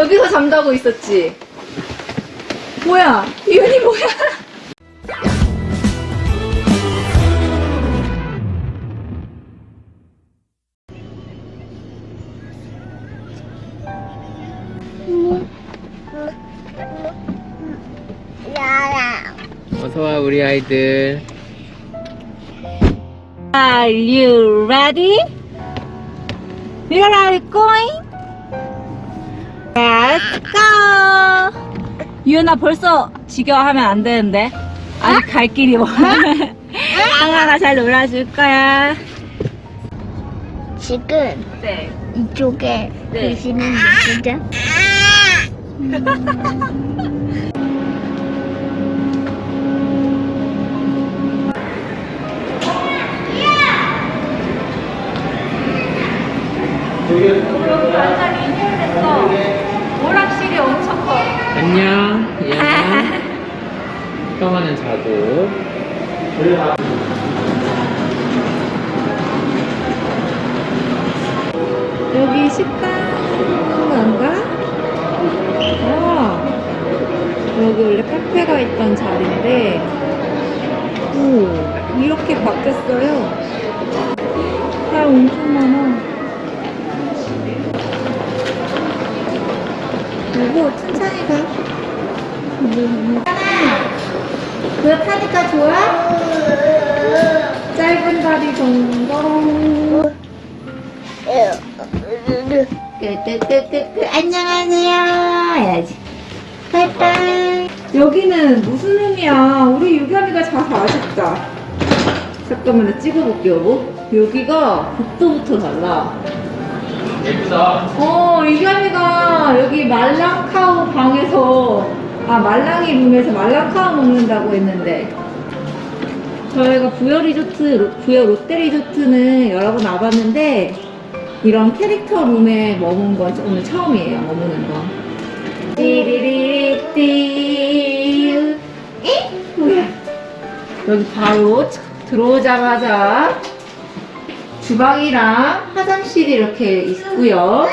여기서 잠자고 있었지? 뭐야? 이윤이 뭐야? 어서와 우리 아이들 Are you ready? Where are we going? Let's go! 유나 벌써 지겨워하면 안 되는데 아직 갈 길이 멀어 앙아가 잘 놀아줄 거야 지금 네 이쪽에 네. 계시는 누구죠? 완전 인텔 됐어 오락실이 엄청 커 안녕 이안아 형아는 자고 여기 식당인가? 아, 여기 원래 카페가 있던 자리인데, 오, 이렇게 바뀌었어요. 사람 엄청 많아. 여보, 천천히 가. 그거 타니까 좋아? 짧은 다리 동동. 끄끄끄끄끄. 안녕하세요. 해야지. 빠이빠이. 여기는 무슨 룸이야? 우리 유겸이가 자서 아쉽다. 잠깐만 나 찍어볼게 여보 여기가 복도부터 달라 예쁘다. 어 유겸이가 여기 말랑카우 방에서 아 말랑이 룸에서 말랑카우 먹는다고 했는데. 저희가 부여 리조트 로- 부여 롯데 리조트는 여러 번 와봤는데 이런 캐릭터 룸에 머문 건 오늘 처음이에요 머무는 거. 띠리리띠 에? 뭐야? 여기 바로 차- 들어오자마자 주방이랑 화장실이 이렇게 있고요 와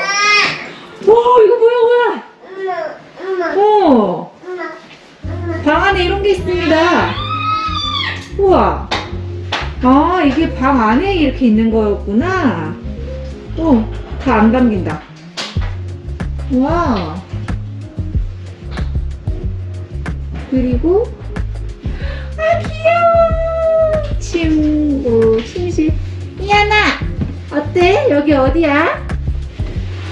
이거 뭐야 뭐야 어. 방 안에 이런 게 있습니다. 우와. 아, 이게 방 안에 이렇게 있는 거였구나. 어, 다안 담긴다. 와. 그리고, 아, 귀여워. 어때? 여기 어디야?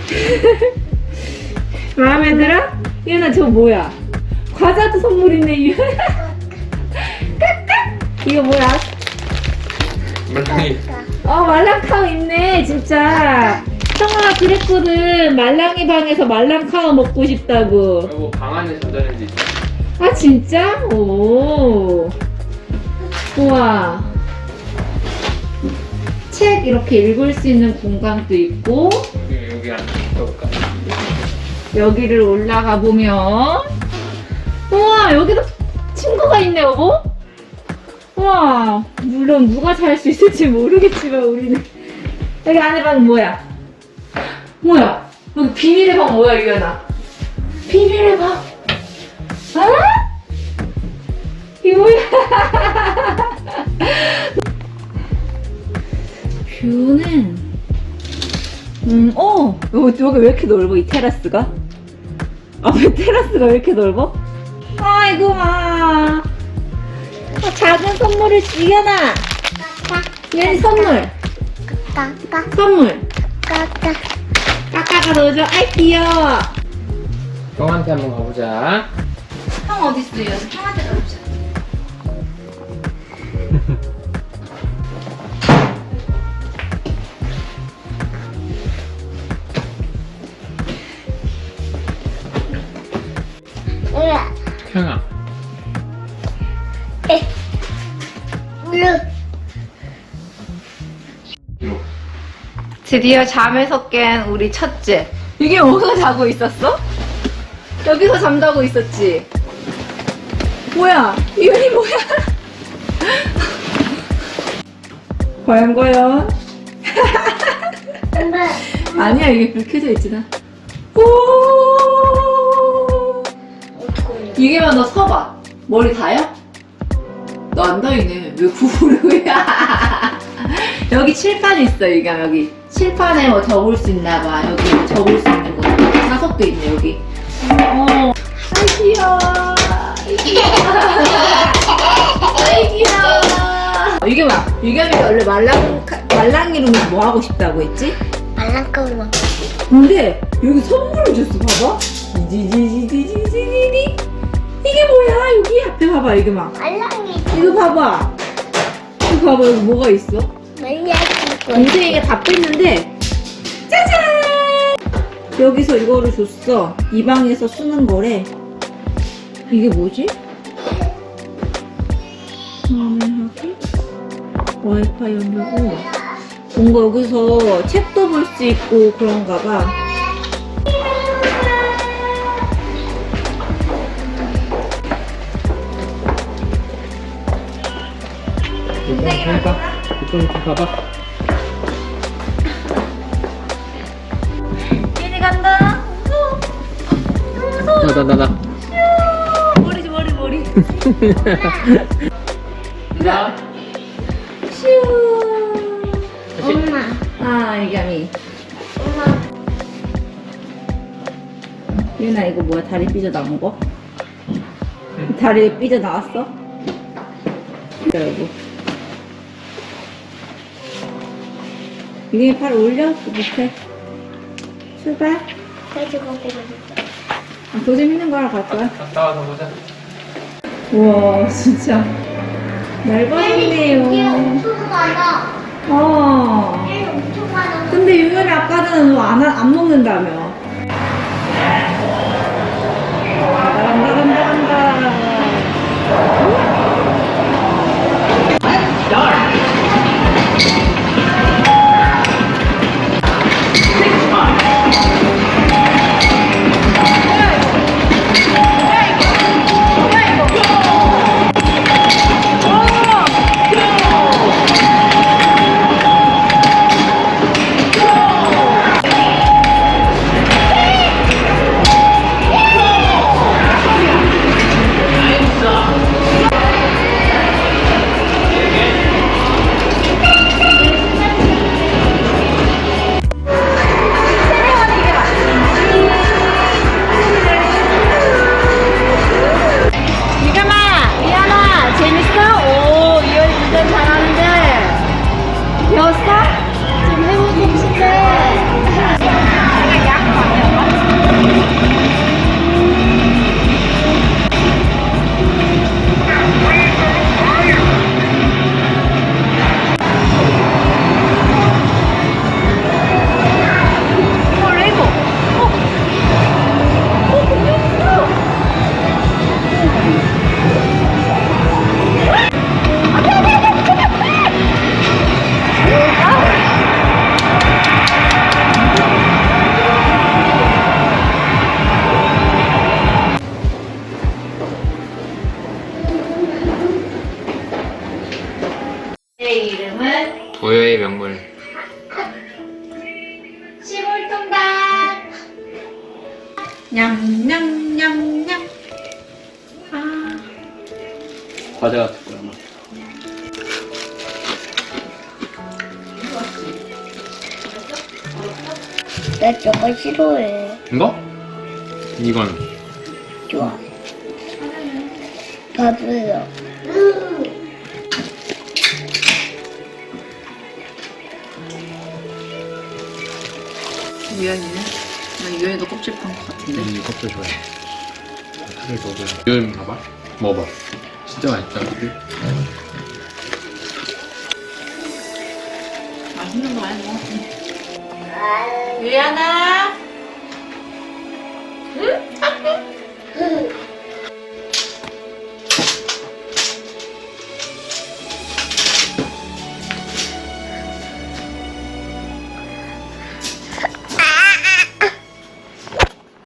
마음에 들어? 이하나, 저 뭐야? 과자도 선물 있네, 이하나. 까까! 이거 뭐야? 말랑이 어, 말랑카우 있네, 진짜. 형아, 그랬거든. 말랑이 방에서 말랑카우 먹고 싶다고. 여보 방 안에 전자레인지 있어 아, 진짜? 오. 우와. 책 이렇게 읽을 수 있는 공간도 있고, 여기 여기 안에 여기를 올라가 보면, 우와, 여기도 친구가 있네, 여보? 우와, 물론 누가 잘 수 있을지 모르겠지만, 우리는. 여기 안에 방 뭐야? 뭐야? 여기 비밀의 방 뭐야, 유연아? 비밀의 방? 아? 이거 뭐야? 뷰는, 음, 어, 여기, 여기 왜 이렇게 넓어, 이 테라스가? 아, 왜 테라스가 왜 이렇게 넓어? 아이고, 마. 아, 작은 선물을 주연아. 얘 선물, 까까 선물. 까까 까까가 넣어줘. 아이, 귀여워. 형한테 한번 가보자 형 어딨어, 얘? 형한테 넣어주 으 드디어 잠에서 깬 우리 첫째. 이게 어디서 자고 있었어? 여기서 잠자고 있었지? 뭐야? 이현이 뭐야? 과연 과연? 아니야 이게 불 켜져 있지 나. 오 이게만 너 서봐. 머리 다요? 너 안 다이네. 왜 구부르고 여기 칠판 있어, 이게 여기. 칠판에 뭐 적을 수 있나 봐. 여기 뭐 적을 수 있는 거. 자석도 있네, 여기. 어. 아이, 귀여워. 아이, 귀여워. 아이, 귀여워. 이게 막, 유겸이가 원래 말랑, 말랑이로 뭐 하고 싶다고 했지? 말랑거워. 근데 여기 선물을 줬어 봐봐 지지지지지지지지 이게 뭐야? 여기 앞에 봐봐 이게 막. 말랑이. 이거 봐봐. 이거 봐봐 여기 뭐가 있어? 말랑이 동생이가 다 뺐는데 짜잔! 여기서 이거를 줬어. 이 방에서 쓰는 거래. 이게 뭐지? 화면하기? 와이파이 연결고 뭔가 여기서 책도 볼 수 있고 그런가 봐 이거 해봐. 이쪽 봐봐. 얘네 간다 나, 나, 나, 나. 머리지 머리 머리 나. 슈 엄마. 아 이겸이 엄마. 유나 이거 뭐야 다리 삐져 나온 거? 다리 삐져 나왔어? 여러분 유겸이 팔 올려? 그 밑에? 출발? 가지고 보고 아, 더 재밌는 거 하나 갈 거야 갔다 와서 보자. 우와 진짜. 얇아졌네요. 엄청 많아. 어. 얘 엄청 많아. 근데 유겸이 아까는 뭐안 안 먹는다며 내 이름은 도요의 명물. 시골통닭 냠냠냠냠 아 과자 같을 거야, 아마. 나 저거 싫어해. 이거? 이건. 좋아. 밥을요. 유연이는? 나 유연이도 껍질 판것 같은데 음, 껍질 좋아해. 살을 먹어야 요즘 봐봐. 먹어봐. 진짜 맛있다. 그치? 맛있는 거 많이 먹었어 유연아